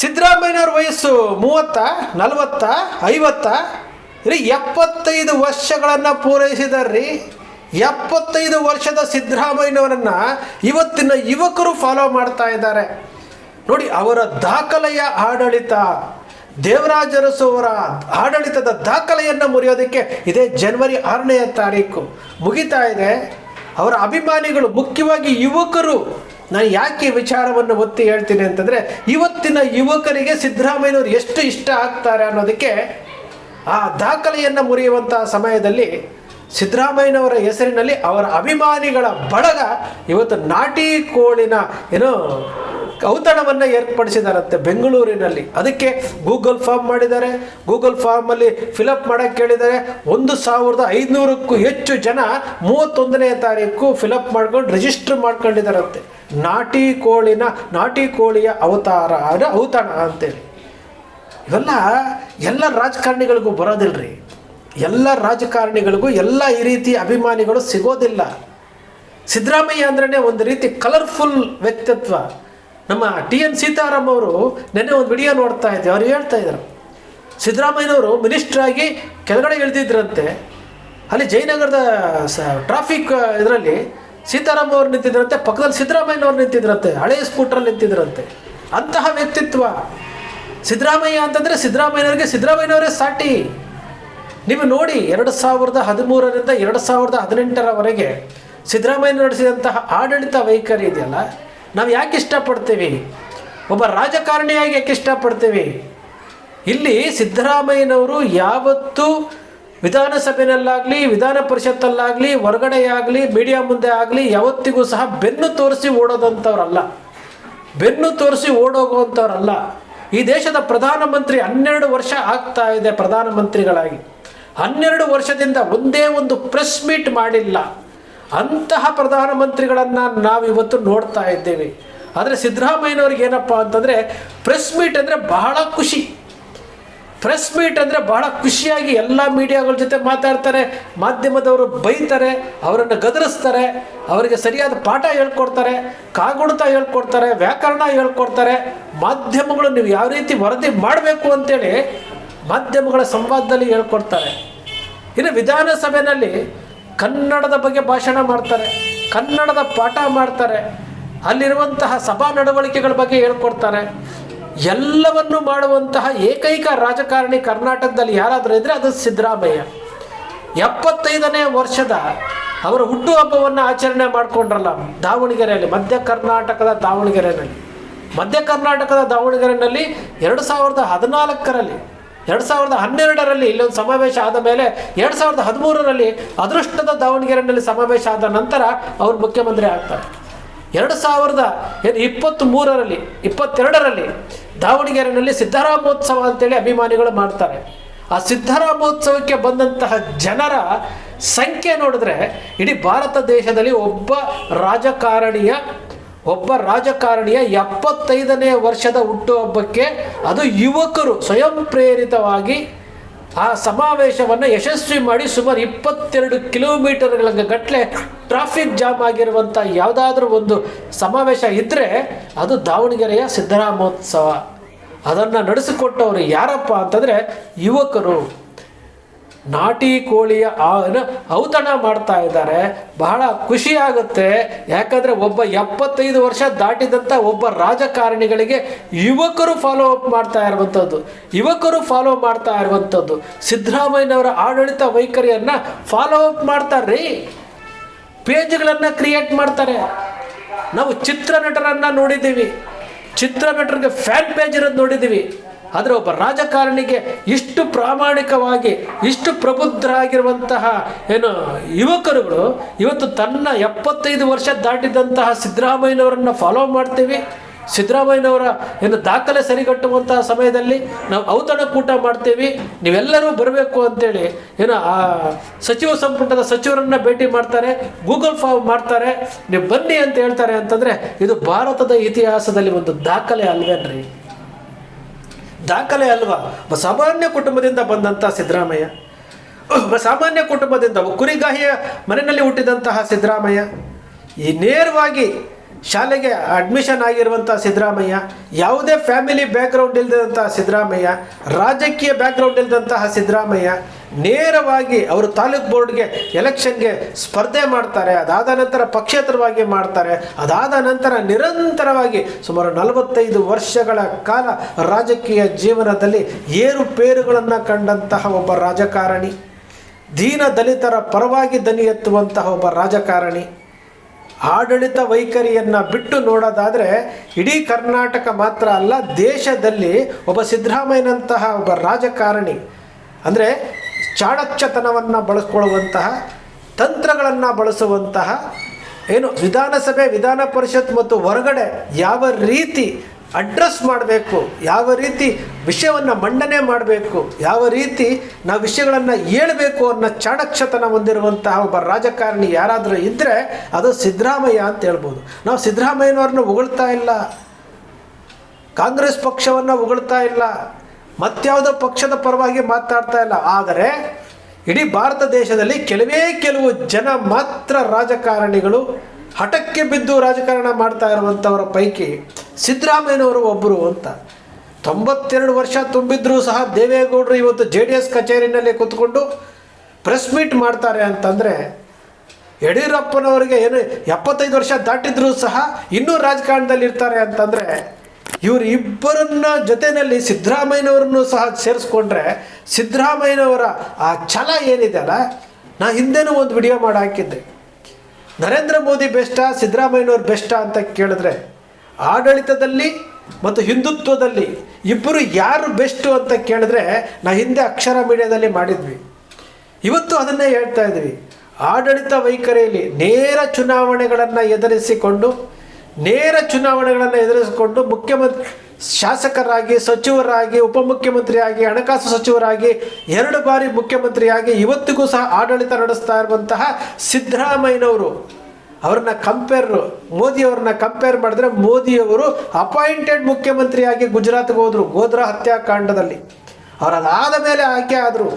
ಸಿದ್ದರಾಮಯ್ಯನವ್ರ ವಯಸ್ಸು ಮೂವತ್ತ, ನಲವತ್ತ, ಐವತ್ತ? ರೀ ಎಪ್ಪತ್ತೈದು ವರ್ಷಗಳನ್ನು ಪೂರೈಸಿದಾರ್ರಿ. ಎಪ್ಪತ್ತೈದು ವರ್ಷದ ಸಿದ್ದರಾಮಯ್ಯನವರನ್ನು ಇವತ್ತಿನ ಯುವಕರು ಫಾಲೋ ಮಾಡ್ತಾ ಇದ್ದಾರೆ. ನೋಡಿ, ಅವರ ದಾಖಲೆಯ ಆಡಳಿತ, ದೇವರಾಜರಸು ಅವರ ಆಡಳಿತದ ದಾಖಲೆಯನ್ನು ಮುರಿಯೋದಕ್ಕೆ ಇದೇ ಜನವರಿ ಆರನೆಯ ತಾರೀಕು ಮುಗಿತಾ ಇದೆ. ಅವರ ಅಭಿಮಾನಿಗಳು, ಮುಖ್ಯವಾಗಿ ಯುವಕರು ನಾನು ಯಾಕೆ ವಿಚಾರವನ್ನು ಒತ್ತಿ ಹೇಳ್ತೀನಿ ಅಂತಂದರೆ ಇವತ್ತಿನ ಯುವಕರಿಗೆ ಸಿದ್ದರಾಮಯ್ಯನವರು ಎಷ್ಟು ಇಷ್ಟ ಆಗ್ತಾರೆ ಅನ್ನೋದಕ್ಕೆ ಆ ದಾಖಲೆಯನ್ನು ಮುರಿಯುವಂತಹ ಸಮಯದಲ್ಲಿ ಸಿದ್ದರಾಮಯ್ಯನವರ ಹೆಸರಿನಲ್ಲಿ ಅವರ ಅಭಿಮಾನಿಗಳ ಬಳಗ ಇವತ್ತು ನಾಟಿ ಕೋಳಿನ ಏನೋ ಔತಣವನ್ನು ಏರ್ಪಡಿಸಿದಾರಂತೆ ಬೆಂಗಳೂರಿನಲ್ಲಿ. ಅದಕ್ಕೆ ಗೂಗಲ್ ಫಾರ್ಮ್ ಮಾಡಿದ್ದಾರೆ. ಗೂಗಲ್ ಫಾರ್ಮಲ್ಲಿ ಫಿಲಪ್ ಮಾಡೋಕ್ಕೆ ಕೇಳಿದ್ದಾರೆ ಒಂದು ಸಾವಿರದ ಐದುನೂರಕ್ಕೂ ಹೆಚ್ಚು ಜನ ಮೂವತ್ತೊಂದನೇ ತಾರೀಕು ಫಿಲಪ್ ಮಾಡ್ಕೊಂಡು ರಿಜಿಸ್ಟರ್ ಮಾಡ್ಕೊಂಡಿದ್ದಾರಂತೆ. ನಾಟಿ ಕೋಳಿನ, ನಾಟಿ ಕೋಳಿಯ ಅವತಾರ ಅಂದರೆ ಔತಣ ಅಂತೇಳಿ. ಇವೆಲ್ಲ ಎಲ್ಲ ರಾಜಕಾರಣಿಗಳಿಗೂ ರೀ ಎಲ್ಲ ರಾಜಕಾರಣಿಗಳಿಗೂ ಎಲ್ಲ ಈ ರೀತಿ ಅಭಿಮಾನಿಗಳು ಸಿಗೋದಿಲ್ಲ. ಸಿದ್ದರಾಮಯ್ಯ ಅಂದ್ರೆ ಒಂದು ರೀತಿ ಕಲರ್ಫುಲ್ ವ್ಯಕ್ತಿತ್ವ. ನಮ್ಮ ಟಿ ಎನ್ ಸೀತಾರಾಮ್ ಅವರು ನೆನ್ನೆ ಒಂದು ವಿಡಿಯೋ ನೋಡ್ತಾ ಇದ್ದೆ, ಅವ್ರು ಹೇಳ್ತಾ ಇದ್ದರು ಸಿದ್ದರಾಮಯ್ಯನವರು ಮಿನಿಸ್ಟ್ರಾಗಿ ಕೆಳಗಡೆ ಇಳಿದಿದ್ರಂತೆ. ಅಲ್ಲಿ ಜಯನಗರದ ಸ ಟ್ರಾಫಿಕ್ ಇದರಲ್ಲಿ ಸೀತಾರಾಮ್ ಅವ್ರು ನಿಂತಿದ್ರಂತೆ, ಪಕ್ಕದಲ್ಲಿ ಸಿದ್ದರಾಮಯ್ಯನವ್ರು ನಿಂತಿದ್ರಂತೆ ಹಳೆಯ ಸ್ಕೂಟ್ರಲ್ಲಿ ನಿಂತಿದ್ರಂತೆ. ಅಂತಹ ವ್ಯಕ್ತಿತ್ವ. ಸಿದ್ದರಾಮಯ್ಯ ಅಂತಂದರೆ ಸಿದ್ದರಾಮಯ್ಯನವರಿಗೆ ಸಿದ್ದರಾಮಯ್ಯನವರೇ ಸಾಟಿ. ನೀವು ನೋಡಿ, ಎರಡು ಸಾವಿರದ ಹದಿಮೂರರಿಂದ ಎರಡು ಸಾವಿರದ ಹದಿನೆಂಟರವರೆಗೆ ಸಿದ್ದರಾಮಯ್ಯ ನಡೆಸಿದಂತಹ ಆಡಳಿತ ವೈಖರಿ ಇದೆಯಲ್ಲ, ನಾವು ಯಾಕೆ ಇಷ್ಟಪಡ್ತೀವಿ? ಒಬ್ಬ ರಾಜಕಾರಣಿಯಾಗಿ ಯಾಕೆ ಇಷ್ಟಪಡ್ತೀವಿ? ಇಲ್ಲಿ ಸಿದ್ದರಾಮಯ್ಯನವರು ಯಾವತ್ತೂ ವಿಧಾನಸಭೆಯಲ್ಲಾಗಲಿ ವಿಧಾನ ಪರಿಷತ್ತಲ್ಲಾಗಲಿ ಹೊರಗಡೆಯಾಗಲಿ, ಮೀಡಿಯಾ ಮುಂದೆ ಆಗಲಿ, ಯಾವತ್ತಿಗೂ ಸಹ ಬೆನ್ನು ತೋರಿಸಿ ಓಡೋದಂಥವ್ರಲ್ಲ. ಬೆನ್ನು ತೋರಿಸಿ ಓಡೋಗುವಂಥವ್ರಲ್ಲ. ಈ ದೇಶದ ಪ್ರಧಾನಮಂತ್ರಿ ಹನ್ನೆರಡು ವರ್ಷ ಆಗ್ತಾ ಇದೆ ಪ್ರಧಾನಮಂತ್ರಿಗಳಾಗಿ. ಹನ್ನೆರಡು ವರ್ಷದಿಂದ ಒಂದೇ ಒಂದು ಪ್ರೆಸ್ ಮೀಟ್ ಮಾಡಿಲ್ಲ. ಅಂತಹ ಪ್ರಧಾನಮಂತ್ರಿಗಳನ್ನು ನಾವು ಇವತ್ತು ನೋಡ್ತಾ ಇದ್ದೇವೆ. ಆದರೆ ಸಿದ್ದರಾಮಯ್ಯನವ್ರಿಗೆ ಏನಪ್ಪ ಅಂತಂದರೆ, ಪ್ರೆಸ್ ಮೀಟ್ ಅಂದರೆ ಬಹಳ ಖುಷಿ. ಪ್ರೆಸ್ ಮೀಟ್ ಅಂದರೆ ಬಹಳ ಖುಷಿಯಾಗಿ ಎಲ್ಲ ಮೀಡಿಯಾಗಳ ಜೊತೆ ಮಾತಾಡ್ತಾರೆ, ಮಾಧ್ಯಮದವರು ಬೈತಾರೆ, ಅವರನ್ನು ಗದರಿಸ್ತಾರೆ, ಅವರಿಗೆ ಸರಿಯಾದ ಪಾಠ ಹೇಳ್ಕೊಡ್ತಾರೆ, ಕಾಗುಣಿತ ಹೇಳ್ಕೊಡ್ತಾರೆ, ವ್ಯಾಕರಣ ಹೇಳ್ಕೊಡ್ತಾರೆ. ಮಾಧ್ಯಮಗಳು ನೀವು ಯಾವ ರೀತಿ ವರದಿ ಮಾಡಬೇಕು ಅಂತೇಳಿ ಮಾಧ್ಯಮಗಳ ಸಂವಾದದಲ್ಲಿ ಹೇಳ್ಕೊಡ್ತಾರೆ. ಇನ್ನು ವಿಧಾನಸಭೆಯಲ್ಲಿ ಕನ್ನಡದ ಬಗ್ಗೆ ಭಾಷಣ ಮಾಡ್ತಾರೆ, ಕನ್ನಡದ ಪಾಠ ಮಾಡ್ತಾರೆ, ಅಲ್ಲಿರುವಂತಹ ಸಭಾ ನಡವಳಿಕೆಗಳ ಬಗ್ಗೆ ಹೇಳ್ಕೊಡ್ತಾರೆ. ಎಲ್ಲವನ್ನು ಮಾಡುವಂತಹ ಏಕೈಕ ರಾಜಕಾರಣಿ ಕರ್ನಾಟಕದಲ್ಲಿ ಯಾರಾದರೂ ಇದ್ದರೆ ಅದು ಸಿದ್ದರಾಮಯ್ಯ. ಎಪ್ಪತ್ತೈದನೇ ವರ್ಷದ ಅವರ ಹುಟ್ಟುಹಬ್ಬವನ್ನು ಆಚರಣೆ ಮಾಡಿಕೊಂಡ್ರಲ್ಲ, ದಾವಣಗೆರೆಯಲ್ಲಿ, ಮಧ್ಯ ಕರ್ನಾಟಕದ ದಾವಣಗೆರೆಯಲ್ಲಿ ಮಧ್ಯ ಕರ್ನಾಟಕದ ದಾವಣಗೆರೆಯಲ್ಲಿ ಎರಡು ಸಾವಿರದ ಹದಿನಾಲ್ಕರಲ್ಲಿ, ಎರಡು ಸಾವಿರದ ಹನ್ನೆರಡರಲ್ಲಿ ಇಲ್ಲೊಂದು ಸಮಾವೇಶ ಆದ ಮೇಲೆ ಎರಡು ಸಾವಿರದ ಹದಿಮೂರರಲ್ಲಿ ಅದೃಷ್ಟದ ದಾವಣಗೆರೆಯಲ್ಲಿ ಸಮಾವೇಶ ಆದ ನಂತರ ಅವರು ಮುಖ್ಯಮಂತ್ರಿ ಆಗ್ತಾರೆ. ಎರಡು ಸಾವಿರದ ಏನು ಇಪ್ಪತ್ತ್ ಮೂರರಲ್ಲಿ ಇಪ್ಪತ್ತೆರಡರಲ್ಲಿ ದಾವಣಗೆರೆಯಲ್ಲಿ ಸಿದ್ದರಾಮೋತ್ಸವ ಅಂತೇಳಿ ಅಭಿಮಾನಿಗಳು ಮಾಡ್ತಾರೆ. ಆ ಸಿದ್ದರಾಮೋತ್ಸವಕ್ಕೆ ಬಂದಂತಹ ಜನರ ಸಂಖ್ಯೆ ನೋಡಿದ್ರೆ ಇಡೀ ಭಾರತ ದೇಶದಲ್ಲಿ ಒಬ್ಬ ರಾಜಕಾರಣಿಯ ಒಬ್ಬ ರಾಜಕಾರಣಿಯ ಎಪ್ಪತ್ತೈದನೇ ವರ್ಷದ ಹುಟ್ಟುಹಬ್ಬಕ್ಕೆ ಅದು ಯುವಕರು ಸ್ವಯಂ ಪ್ರೇರಿತವಾಗಿ ಆ ಸಮಾವೇಶವನ್ನು ಯಶಸ್ವಿ ಮಾಡಿ ಸುಮಾರು ಇಪ್ಪತ್ತೆರಡು ಕಿಲೋಮೀಟರ್ಗಳ ಗಟ್ಟಲೆ ಟ್ರಾಫಿಕ್ ಜಾಮ್ ಆಗಿರುವಂಥ ಯಾವುದಾದ್ರೂ ಒಂದು ಸಮಾವೇಶ ಇದ್ದರೆ ಅದು ದಾವಣಗೆರೆಯ ಸಿದ್ದರಾಮೋತ್ಸವ. ಅದನ್ನು ನಡೆಸಿಕೊಟ್ಟವರು ಯಾರಪ್ಪ ಅಂತಂದರೆ ಯುವಕರು. ನಾಟಿ ಕೋಳಿಯ ಔತಣ ಮಾಡ್ತಾ ಇದ್ದಾರೆ. ಬಹಳ ಖುಷಿ ಆಗುತ್ತೆ. ಯಾಕಂದರೆ ಒಬ್ಬ ಎಪ್ಪತ್ತೈದು ವರ್ಷ ದಾಟಿದಂಥ ಒಬ್ಬ ರಾಜಕಾರಣಿಗಳಿಗೆ ಯುವಕರು ಫಾಲೋ ಅಪ್ ಮಾಡ್ತಾ ಇರುವಂಥದ್ದು. ಯುವಕರು ಫಾಲೋ ಮಾಡ್ತಾ ಇರುವಂಥದ್ದು. ಸಿದ್ದರಾಮಯ್ಯನವರ ಆಡಳಿತ ವೈಖರಿಯನ್ನು ಫಾಲೋ ಅಪ್ ಮಾಡ್ತಾರ್ರಿ ಪೇಜ್ಗಳನ್ನು ಕ್ರಿಯೇಟ್ ಮಾಡ್ತಾರೆ. ನಾವು ಚಿತ್ರನಟರನ್ನು ನೋಡಿದ್ದೀವಿ. ಚಿತ್ರನಟರಿಗೆ ಫ್ಯಾನ್ ಪೇಜ್ ಇರೋದು ನೋಡಿದ್ದೀವಿ. ಆದರೆ ಒಬ್ಬ ರಾಜಕಾರಣಿಗೆ ಇಷ್ಟು ಪ್ರಾಮಾಣಿಕವಾಗಿ, ಇಷ್ಟು ಪ್ರಬುದ್ಧರಾಗಿರುವಂತಹ ಏನು ಯುವಕರುಗಳು, ಇವತ್ತು ತನ್ನ ಎಪ್ಪತ್ತೈದು ವರ್ಷ ದಾಟಿದಂತಹ ಸಿದ್ದರಾಮಯ್ಯನವರನ್ನು ಫಾಲೋ ಮಾಡ್ತೀವಿ. ಸಿದ್ದರಾಮಯ್ಯನವರ ಏನು ದಾಖಲೆ ಸರಿಗಟ್ಟುವಂತಹ ಸಮಯದಲ್ಲಿ ನಾವು ಔತಣಕೂಟ ಮಾಡ್ತೀವಿ. ನೀವೆಲ್ಲರೂ ಬರಬೇಕು ಅಂತೇಳಿ ಏನು ಆ ಸಚಿವ ಸಂಪುಟದ ಸಚಿವರನ್ನ ಭೇಟಿ ಮಾಡ್ತಾರೆ, ಗೂಗಲ್ ಫಾರ್ಮ್ ಮಾಡ್ತಾರೆ. ನೀವು ಬನ್ನಿ ಅಂತ ಹೇಳ್ತಾರೆ ಅಂತಂದರೆ ಇದು ಭಾರತದ ಇತಿಹಾಸದಲ್ಲಿ ಒಂದು ದಾಖಲೆ ಅಲ್ವೇನ್ರಿ? ದಾಖಲೆ ಅಲ್ವಾ? ಸಾಮಾನ್ಯ ಕುಟುಂಬದಿಂದ ಬಂದಂಥ ಸಿದ್ದರಾಮಯ್ಯ. ಸಾಮಾನ್ಯ ಕುಟುಂಬದಿಂದ ಕುರಿಗಾಹಿಯ ಮನೆಯಲ್ಲಿ ಹುಟ್ಟಿದಂತಹ ಸಿದ್ದರಾಮಯ್ಯ. ಈ ನೇರವಾಗಿ ಶಾಲೆಗೆ ಅಡ್ಮಿಷನ್ ಆಗಿರುವಂಥ ಸಿದ್ದರಾಮಯ್ಯ, ಯಾವುದೇ ಫ್ಯಾಮಿಲಿ ಬ್ಯಾಕ್ಗ್ರೌಂಡ್ ಇಲ್ಲದಂತಹ ಸಿದ್ದರಾಮಯ್ಯ, ರಾಜಕೀಯ ಬ್ಯಾಕ್ಗ್ರೌಂಡ್ ಇಲ್ಲದಂತಹ ಸಿದ್ದರಾಮಯ್ಯ ನೇರವಾಗಿ ಅವರು ತಾಲೂಕ್ ಬೋರ್ಡ್ಗೆ ಎಲೆಕ್ಷನ್ಗೆ ಸ್ಪರ್ಧೆ ಮಾಡ್ತಾರೆ, ಅದಾದ ನಂತರ ಪಕ್ಷೇತರವಾಗಿ ಮಾಡ್ತಾರೆ, ಅದಾದ ನಂತರ ನಿರಂತರವಾಗಿ ಸುಮಾರು ನಲವತ್ತೈದು ವರ್ಷಗಳ ಕಾಲ ರಾಜಕೀಯ ಜೀವನದಲ್ಲಿ ಏರುಪೇರುಗಳನ್ನು ಕಂಡಂತಹ ಒಬ್ಬ ರಾಜಕಾರಣಿ, ದೀನ ದಲಿತರ ಪರವಾಗಿ ದನಿ ಎತ್ತುವಂತಹ ಒಬ್ಬ ರಾಜಕಾರಣಿ. ಆಡಳಿತ ವೈಖರಿಯನ್ನು ಬಿಟ್ಟು ನೋಡೋದಾದರೆ ಇಡೀ ಕರ್ನಾಟಕ ಮಾತ್ರ ಅಲ್ಲ, ದೇಶದಲ್ಲಿ ಒಬ್ಬ ಸಿದ್ದರಾಮಯ್ಯನಂತಹ ಒಬ್ಬ ರಾಜಕಾರಣಿ. ಅಂದರೆ ಚಾಣಕ್ಷತನವನ್ನು ಬಳಸ್ಕೊಳ್ಳುವಂತಹ ತಂತ್ರಗಳನ್ನು ಬಳಸುವಂತಹ ಏನು ವಿಧಾನಸಭೆ, ವಿಧಾನ ಪರಿಷತ್ ಮತ್ತು ಹೊರಗಡೆ ಯಾವ ರೀತಿ ಅಡ್ರೆಸ್ ಮಾಡಬೇಕು, ಯಾವ ರೀತಿ ವಿಷಯವನ್ನು ಮಂಡನೆ ಮಾಡಬೇಕು, ಯಾವ ರೀತಿ ನಾವು ವಿಷಯಗಳನ್ನು ಹೇಳಬೇಕು ಅನ್ನೋ ಚಾಣಕ್ಷತನ ಹೊಂದಿರುವಂತಹ ಒಬ್ಬ ರಾಜಕಾರಣಿ ಯಾರಾದರೂ ಇದ್ದರೆ ಅದು ಸಿದ್ದರಾಮಯ್ಯ ಅಂತ ಹೇಳ್ಬೋದು. ನಾವು ಸಿದ್ದರಾಮಯ್ಯನವ್ರನ್ನ ಹೊಗಳ್ತಾ ಇಲ್ಲ. ಕಾಂಗ್ರೆಸ್ ಪಕ್ಷವನ್ನು ಹೊಗಳ್ತಾ ಇಲ್ಲ. ಮತ್ಯಾವುದೋ ಪಕ್ಷದ ಪರವಾಗಿ ಮಾತಾಡ್ತಾ ಇಲ್ಲ. ಆದರೆ ಇಡೀ ಭಾರತ ದೇಶದಲ್ಲಿ ಕೆಲವೇ ಕೆಲವು ಜನ ಮಾತ್ರ ರಾಜಕಾರಣಿಗಳು ಹಠಕ್ಕೆ ಬಿದ್ದು ರಾಜಕಾರಣ ಮಾಡ್ತಾ ಇರುವಂಥವರ ಪೈಕಿ ಸಿದ್ದರಾಮಯ್ಯನವರು ಒಬ್ಬರು ಅಂತ. ತೊಂಬತ್ತೆರಡು ವರ್ಷ ತುಂಬಿದ್ರೂ ಸಹ ದೇವೇಗೌಡರು ಇವತ್ತು ಜೆ ಡಿ ಎಸ್ ಕಚೇರಿನಲ್ಲಿ ಕೂತ್ಕೊಂಡು ಪ್ರೆಸ್ ಮೀಟ್ ಮಾಡ್ತಾರೆ ಅಂತಂದರೆ ಯಡಿಯೂರಪ್ಪನವರಿಗೆ ಏನು ಎಪ್ಪತ್ತೈದು ವರ್ಷ ದಾಟಿದ್ರೂ ಸಹ ಇನ್ನೂ ರಾಜಕಾರಣದಲ್ಲಿ ಇರ್ತಾರೆ ಅಂತಂದರೆ ಇವರು ಇಬ್ಬರನ್ನ ಜೊತೆಯಲ್ಲಿ ಸಿದ್ದರಾಮಯ್ಯನವರನ್ನು ಸಹ ಸೇರಿಸ್ಕೊಂಡ್ರೆ ಸಿದ್ದರಾಮಯ್ಯನವರ ಆ ಛಲ ಏನಿದೆ ಅಲ್ಲ? ನಾ ಹಿಂದೆನೂ ಒಂದು ವಿಡಿಯೋ ಮಾಡಿ ಹಾಕಿದ್ದೆ. ನರೇಂದ್ರ ಮೋದಿ ಬೆಸ್ಟಾ, ಸಿದ್ದರಾಮಯ್ಯನವ್ರು ಬೆಸ್ಟಾ ಅಂತ ಕೇಳಿದ್ರೆ, ಆಡಳಿತದಲ್ಲಿ ಮತ್ತು ಹಿಂದುತ್ವದಲ್ಲಿ ಇಬ್ಬರು ಯಾರು ಬೆಸ್ಟು ಅಂತ ಕೇಳಿದ್ರೆ ನಾ ಹಿಂದೆ ಅಕ್ಷರ ಮೀಡಿಯಾದಲ್ಲಿ ಮಾಡಿದ್ವಿ. ಇವತ್ತು ಅದನ್ನೇ ಹೇಳ್ತಾ ಇದ್ವಿ. ಆಡಳಿತ ವೈಖರಿಯಲ್ಲಿ ನೇರ ಚುನಾವಣೆಗಳನ್ನು ಎದುರಿಸಿಕೊಂಡು ನೇರ ಚುನಾವಣೆಗಳನ್ನು ಎದುರಿಸಿಕೊಂಡು ಮುಖ್ಯಮಂತ್ರಿ ಶಾಸಕರಾಗಿ, ಸಚಿವರಾಗಿ, ಉಪಮುಖ್ಯಮಂತ್ರಿಯಾಗಿ, ಹಣಕಾಸು ಸಚಿವರಾಗಿ, ಎರಡು ಬಾರಿ ಮುಖ್ಯಮಂತ್ರಿಯಾಗಿ ಇವತ್ತಿಗೂ ಸಹ ಆಡಳಿತ ನಡೆಸ್ತಾ ಇರುವಂತಹ ಸಿದ್ದರಾಮಯ್ಯನವರು. ಅವ್ರನ್ನ ಕಂಪೇರ್ ಮೋದಿಯವ್ರನ್ನ ಕಂಪೇರ್ ಮಾಡಿದ್ರೆ ಮೋದಿಯವರು ಅಪಾಯಿಂಟೆಡ್ ಮುಖ್ಯಮಂತ್ರಿಯಾಗಿ ಗುಜರಾತ್ಗೆ ಹೋದರು, ಗೋಧ್ರಾ ಹತ್ಯಾಕಾಂಡದಲ್ಲಿ. ಅವರದಾದ ಮೇಲೆ ಆಯ್ಕೆ ಆದರು.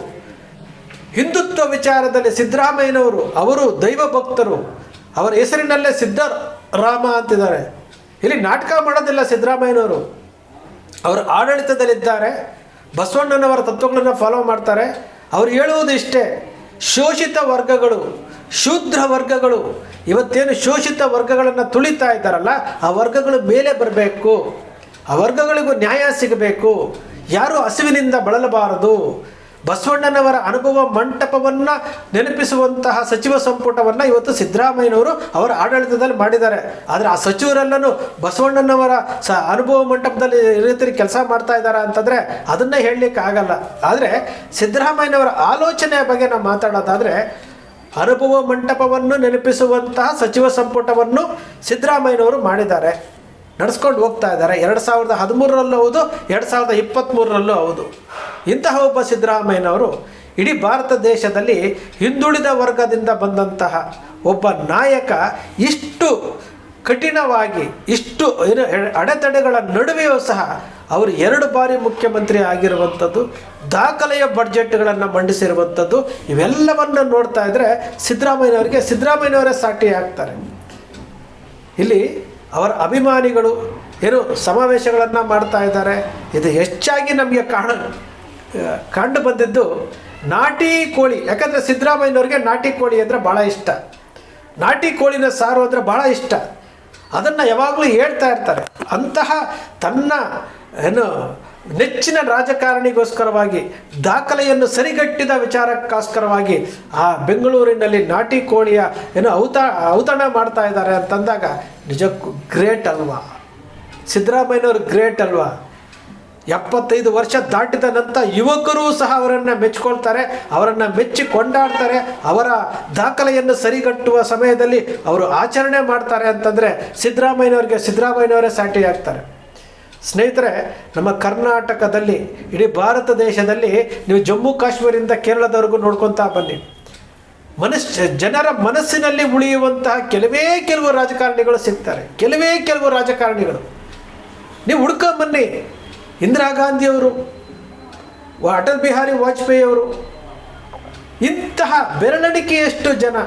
ಹಿಂದುತ್ವ ವಿಚಾರದಲ್ಲಿ ಸಿದ್ದರಾಮಯ್ಯನವರು, ಅವರು ದೈವ ಭಕ್ತರು ಅವರ ಹೆಸರಿನಲ್ಲೇ ಸಿದ್ದರಾಮ ಅಂತಿದ್ದಾರೆ. ಇಲ್ಲಿ ನಾಟಕ ಮಾಡೋದಿಲ್ಲ ಸಿದ್ದರಾಮಯ್ಯನವರು. ಅವರು ಆಡಳಿತದಲ್ಲಿದ್ದಾರೆ. ಬಸವಣ್ಣನವರ ತತ್ವಗಳನ್ನು ಫಾಲೋ ಮಾಡ್ತಾರೆ. ಅವ್ರು ಹೇಳುವುದು ಇಷ್ಟೇ. ಶೋಷಿತ ವರ್ಗಗಳು, ಶೂದ್ರ ವರ್ಗಗಳು, ಇವತ್ತೇನು ಶೋಷಿತ ವರ್ಗಗಳನ್ನು ತುಳಿತಾ ಇದ್ದಾರಲ್ಲ, ಆ ವರ್ಗಗಳು ಮೇಲೆ ಬರಬೇಕು. ಆ ವರ್ಗಗಳಿಗೂ ನ್ಯಾಯ ಸಿಗಬೇಕು. ಯಾರು ಹಸಿವಿನಿಂದ ಬಳಲಬಾರದು. ಬಸವಣ್ಣನವರ ಅನುಭವ ಮಂಟಪವನ್ನು ನೆನಪಿಸುವಂತಹ ಸಚಿವ ಸಂಪುಟವನ್ನು ಇವತ್ತು ಸಿದ್ದರಾಮಯ್ಯನವರು ಅವರ ಆಡಳಿತದಲ್ಲಿ ಮಾಡಿದ್ದಾರೆ. ಆದರೆ ಆ ಸಚಿವರೆಲ್ಲನೂ ಬಸವಣ್ಣನವರ ಸ ಅನುಭವ ಮಂಟಪದಲ್ಲಿ ರೀತಿಯಲ್ಲಿ ರೀತಿ ಕೆಲಸ ಮಾಡ್ತಾ ಇದ್ದಾರೆ ಅಂತಂದರೆ ಅದನ್ನೇ ಹೇಳಲಿಕ್ಕೆ ಆಗಲ್ಲ ಆದರೆ ಸಿದ್ದರಾಮಯ್ಯನವರ ಆಲೋಚನೆಯ ಬಗ್ಗೆ ನಾವು ಮಾತಾಡೋದಾದರೆ ಅನುಭವ ಮಂಟಪವನ್ನು ನೆನಪಿಸುವಂತಹ ಸಚಿವ ಸಂಪುಟವನ್ನು ಸಿದ್ದರಾಮಯ್ಯನವರು ಮಾಡಿದ್ದಾರೆ. ನಡೆಸ್ಕೊಂಡು ಹೋಗ್ತಾ ಇದ್ದಾರೆ. ಎರಡು ಸಾವಿರದ ಹದಿಮೂರರಲ್ಲೂ ಹೌದು, ಎರಡು ಸಾವಿರದ ಇಪ್ಪತ್ತ್ಮೂರರಲ್ಲೂ ಹೌದು. ಇಂತಹ ಒಬ್ಬ ಸಿದ್ದರಾಮಯ್ಯನವರು ಇಡೀ ಭಾರತ ದೇಶದಲ್ಲಿ ಹಿಂದುಳಿದ ವರ್ಗದಿಂದ ಬಂದಂತಹ ಒಬ್ಬ ನಾಯಕ ಇಷ್ಟು ಕಠಿಣವಾಗಿ, ಇಷ್ಟು ಅಡೆತಡೆಗಳ ನಡುವೆಯೂ ಸಹ ಅವರು ಎರಡು ಬಾರಿ ಮುಖ್ಯಮಂತ್ರಿ ಆಗಿರುವಂಥದ್ದು, ದಾಖಲೆಯ ಬಡ್ಜೆಟ್ಗಳನ್ನು ಮಂಡಿಸಿರುವಂಥದ್ದು, ಇವೆಲ್ಲವನ್ನು ನೋಡ್ತಾ ಇದ್ದರೆ ಸಿದ್ದರಾಮಯ್ಯನವರಿಗೆ, ಸಿದ್ದರಾಮಯ್ಯನವರೇ ಸಾಟಿ ಆಗ್ತಾರೆ. ಇಲ್ಲಿ ಅವರ ಅಭಿಮಾನಿಗಳು ಏನು ಸಮಾವೇಶಗಳನ್ನು ಮಾಡ್ತಾ ಇದ್ದಾರೆ, ಇದು ಹೆಚ್ಚಾಗಿ ನಮಗೆ ಕಾಣ ಕಂಡು ಬಂದದ್ದು ನಾಟಿ ಕೋಳಿ. ಯಾಕಂದರೆ ಸಿದ್ದರಾಮಯ್ಯನವ್ರಿಗೆ ನಾಟಿ ಕೋಳಿ ಅಂದರೆ ಭಾಳ ಇಷ್ಟ. ನಾಟಿ ಕೋಳಿನ ಸಾರು ಅಂದರೆ ಭಾಳ ಇಷ್ಟ. ಅದನ್ನು ಯಾವಾಗಲೂ ಹೇಳ್ತಾ ಇರ್ತಾರೆ. ಅಂತಹ ತನ್ನ, ಏನು, ನೆಚ್ಚಿನ ರಾಜಕಾರಣಿಗೋಸ್ಕರವಾಗಿ, ದಾಖಲೆಯನ್ನು ಸರಿಗಟ್ಟಿದ ವಿಚಾರಕ್ಕೋಸ್ಕರವಾಗಿ ಆ ಬೆಂಗಳೂರಿನಲ್ಲಿ ನಾಟಿ ಕೋಳಿಯ, ಏನು, ಔತ, ಔತಣ ಮಾಡ್ತಾ ಇದ್ದಾರೆ ಅಂತಂದಾಗ ನಿಜಕ್ಕೂ ಗ್ರೇಟ್ ಅಲ್ವಾ? ಸಿದ್ದರಾಮಯ್ಯನವ್ರು ಗ್ರೇಟ್ ಅಲ್ವಾ? ಎಪ್ಪತ್ತೈದು ವರ್ಷ ದಾಟಿದ ನಂತರ ಯುವಕರು ಸಹ ಅವರನ್ನು ಮೆಚ್ಚಿಕೊಳ್ತಾರೆ ಅವರನ್ನು ಮೆಚ್ಚಿ ಕೊಂಡಾಡ್ತಾರೆ, ಅವರ ದಾಖಲೆಯನ್ನು ಸರಿಗಟ್ಟುವ ಸಮಯದಲ್ಲಿ ಅವರು ಆಚರಣೆ ಮಾಡ್ತಾರೆ ಅಂತಂದರೆ ಸಿದ್ದರಾಮಯ್ಯನವ್ರಿಗೆ ಸಿದ್ದರಾಮಯ್ಯನವರೇ ಸಾಟಿ ಆಗ್ತಾರೆ. ಸ್ನೇಹಿತರೆ, ನಮ್ಮ ಕರ್ನಾಟಕದಲ್ಲಿ, ಇಡೀ ಭಾರತ ದೇಶದಲ್ಲಿ ನೀವು ಜಮ್ಮು ಕಾಶ್ಮೀರದಿಂದ ಕೇರಳದವರೆಗೂ ನೋಡ್ಕೊತಾ ಬನ್ನಿ. ಮನುಷ್ಯ ಜನರ ಮನಸ್ಸಿನಲ್ಲಿ ಉಳಿಯುವಂತಹ ಕೆಲವೇ ಕೆಲವು ರಾಜಕಾರಣಿಗಳು ಸಿಗ್ತಾರೆ. ಕೆಲವೇ ಕೆಲವು ರಾಜಕಾರಣಿಗಳು. ನೀವು ಹುಡ್ಕೊಂಬನ್ನಿ ಇಂದಿರಾ ಗಾಂಧಿಯವರು ಅಟಲ್ ಬಿಹಾರಿ ವಾಜಪೇಯಿ ಅವರು, ಇಂತಹ ಬೆರಳಿಕೆಯಷ್ಟು ಜನ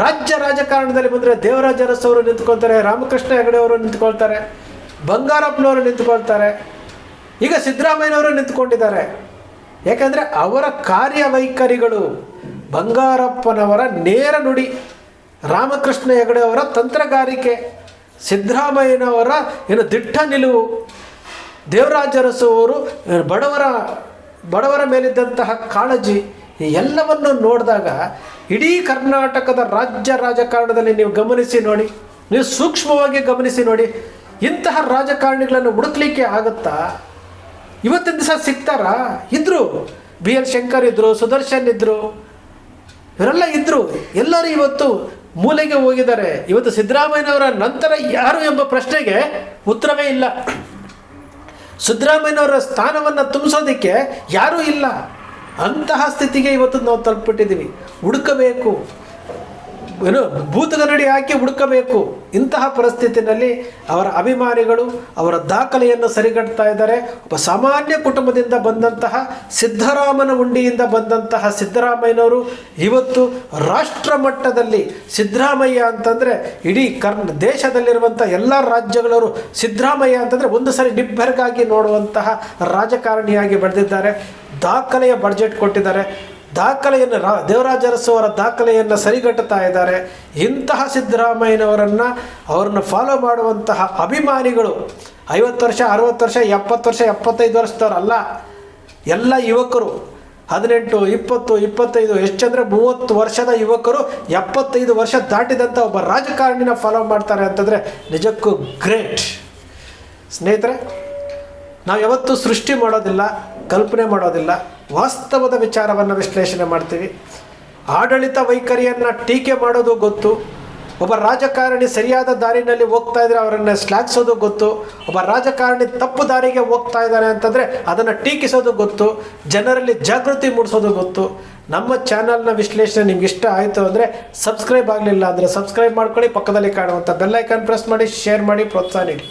ರಾಜ್ಯ ರಾಜಕಾರಣದಲ್ಲಿ ಬಂದರೆ ದೇವರಾಜ ಅರಸು ಅವರು ನಿಂತ್ಕೊಳ್ತಾರೆ, ರಾಮಕೃಷ್ಣ ಹೆಗಡೆ ಅವರು ನಿಂತ್ಕೊಳ್ತಾರೆ, ಬಂಗಾರಪ್ಪನವರು ನಿಂತ್ಕೊಳ್ತಾರೆ, ಈಗ ಸಿದ್ದರಾಮಯ್ಯನವರು ನಿಂತ್ಕೊಂಡಿದ್ದಾರೆ. ಯಾಕಂದರೆ ಅವರ ಕಾರ್ಯವೈಖರಿಗಳು ಬಂಗಾರಪ್ಪನವರ ನೇರ ನುಡಿ, ರಾಮಕೃಷ್ಣ ಹೆಗಡೆ ಅವರ ತಂತ್ರಗಾರಿಕೆ, ಸಿದ್ದರಾಮಯ್ಯನವರ ಏನು ದಿಟ್ಟ ನಿಲುವು ದೇವರಾಜ ಅರಸು ಅವರು ಬಡವರ ಬಡವರ ಮೇಲಿದ್ದಂತಹ ಕಾಳಜಿ ಎಲ್ಲವನ್ನು ನೋಡಿದಾಗ ಇಡೀ ಕರ್ನಾಟಕದ ರಾಜ್ಯ ರಾಜಕಾರಣದಲ್ಲಿ ನೀವು ಗಮನಿಸಿ ನೋಡಿ, ನೀವು ಸೂಕ್ಷ್ಮವಾಗಿ ಗಮನಿಸಿ ನೋಡಿ, ಇಂತಹ ರಾಜಕಾರಣಿಗಳನ್ನು ಹುಡುಕ್ಲಿಕ್ಕೆ ಆಗುತ್ತಾ? ಇವತ್ತಿನ ದಿವಸ ಸಿಗ್ತಾರಾ? ಇದ್ರು. ಬಿ ಎಲ್ ಶಂಕರ್ ಇದ್ರು, ಸುದರ್ಶನ್ ಇದ್ರು. ಇವರೆಲ್ಲ ಇದ್ರು. ಎಲ್ಲರೂ ಇವತ್ತು ಮೂಲೆಗೆ ಹೋಗಿದ್ದಾರೆ. ಇವತ್ತು ಸಿದ್ದರಾಮಯ್ಯನವರ ನಂತರ ಯಾರು ಎಂಬ ಪ್ರಶ್ನೆಗೆ ಉತ್ತರವೇ ಇಲ್ಲ. ಸಿದ್ದರಾಮಯ್ಯನವರ ಸ್ಥಾನವನ್ನು ತುಂಬಿಸೋದಕ್ಕೆ ಯಾರೂ ಇಲ್ಲ. ಅಂತಹ ಸ್ಥಿತಿಗೆ ಇವತ್ತು ನಾವು ತಲುಪಿಟ್ಟಿದ್ದೀವಿ ಹುಡುಕಬೇಕು. ಏನು ಭೂತಗನ್ನಡಿ ಹಾಕಿ ಹುಡುಕಬೇಕು. ಇಂತಹ ಪರಿಸ್ಥಿತಿನಲ್ಲಿ ಅವರ ಅಭಿಮಾನಿಗಳು ಅವರ ದಾಖಲೆಯನ್ನು ಸರಿಗಟ್ತಾ ಇದ್ದಾರೆ. ಒಬ್ಬ ಸಾಮಾನ್ಯ ಕುಟುಂಬದಿಂದ ಬಂದಂತಹ ಸಿದ್ದರಾಮನ ಉಂಡಿಯಿಂದ ಬಂದಂತಹ ಸಿದ್ದರಾಮಯ್ಯನವರು ಇವತ್ತು ರಾಷ್ಟ್ರ ಮಟ್ಟದಲ್ಲಿ ಸಿದ್ದರಾಮಯ್ಯ ಅಂತಂದರೆ ಇಡೀ ಕರ್ನ ದೇಶದಲ್ಲಿರುವಂಥ ಎಲ್ಲ ರಾಜ್ಯಗಳವರು ಸಿದ್ದರಾಮಯ್ಯ ಅಂತಂದರೆ ಒಂದು ಸರಿ ನಿಬ್ಬೆರಗಾಗಿ ನೋಡುವಂತಹ ರಾಜಕಾರಣಿಯಾಗಿ ಬೆಳೆದಿದ್ದಾರೆ. ದಾಖಲೆಯ ಬಡ್ಜೆಟ್ ಕೊಟ್ಟಿದ್ದಾರೆ. ದಾಖಲೆಯನ್ನು ರಾ ದೇವರಾಜ ಅವರ ದಾಖಲೆಯನ್ನು ಸರಿಗಟ್ಟುತ್ತಾ ಇದ್ದಾರೆ. ಇಂತಹ ಸಿದ್ದರಾಮಯ್ಯನವರನ್ನು ಅವರನ್ನು ಫಾಲೋ ಮಾಡುವಂತಹ ಅಭಿಮಾನಿಗಳು ಐವತ್ತು ವರ್ಷ, ಅರವತ್ತು ವರ್ಷ, ಎಪ್ಪತ್ತು ವರ್ಷ, ಎಪ್ಪತ್ತೈದು ವರ್ಷದವರಲ್ಲ. ಎಲ್ಲ ಯುವಕರು, ಹದಿನೆಂಟು, ಇಪ್ಪತ್ತು, ಇಪ್ಪತ್ತೈದು ಎಷ್ಟಂದರೆ ಮೂವತ್ತು ವರ್ಷದ ಯುವಕರು ಎಪ್ಪತ್ತೈದು ವರ್ಷ ದಾಟಿದಂಥ ಒಬ್ಬ ರಾಜಕಾರಣಿನ ಫಾಲೋ ಮಾಡ್ತಾರೆ ಅಂತಂದರೆ ನಿಜಕ್ಕೂ ಗ್ರೇಟ್. ಸ್ನೇಹಿತರೆ, ನಾವು ಯಾವತ್ತೂ ಸೃಷ್ಟಿ ಮಾಡೋದಿಲ್ಲ, ಕಲ್ಪನೆ ಮಾಡೋದಿಲ್ಲ. ವಾಸ್ತವದ ವಿಚಾರವನ್ನು ವಿಶ್ಲೇಷಣೆ ಮಾಡ್ತೀವಿ. ಆಡಳಿತ ವೈಖರಿಯನ್ನು ಟೀಕೆ ಮಾಡೋದು ಗೊತ್ತು. ಒಬ್ಬ ರಾಜಕಾರಣಿ ಸರಿಯಾದ ದಾರಿನಲ್ಲಿ ಹೋಗ್ತಾ ಇದ್ರೆ ಅವರನ್ನು ಶ್ಲಾಘಿಸೋದು ಗೊತ್ತು. ಒಬ್ಬ ರಾಜಕಾರಣಿ ತಪ್ಪು ದಾರಿಗೆ ಹೋಗ್ತಾ ಇದ್ದಾರೆ ಅಂತಂದರೆ ಅದನ್ನು ಟೀಕಿಸೋದು ಗೊತ್ತು. ಜನರಲ್ಲಿ ಜಾಗೃತಿ ಮೂಡಿಸೋದು ಗೊತ್ತು. ನಮ್ಮ ಚಾನಲ್ನ ವಿಶ್ಲೇಷಣೆ ನಿಮ್ಗೆ ಇಷ್ಟ ಆಯಿತು ಅಂದರೆ ಸಬ್ಸ್ಕ್ರೈಬ್ ಆಗಲಿಲ್ಲ ಅಂದರೆ ಸಬ್ಸ್ಕ್ರೈಬ್ ಮಾಡ್ಕೊಳ್ಳಿ. ಪಕ್ಕದಲ್ಲಿ ಕಾಣುವಂಥ ಬೆಲ್ಲೈಕನ್ ಪ್ರೆಸ್ ಮಾಡಿ, ಶೇರ್ ಮಾಡಿ, ಪ್ರೋತ್ಸಾಹ ನೀಡಿ.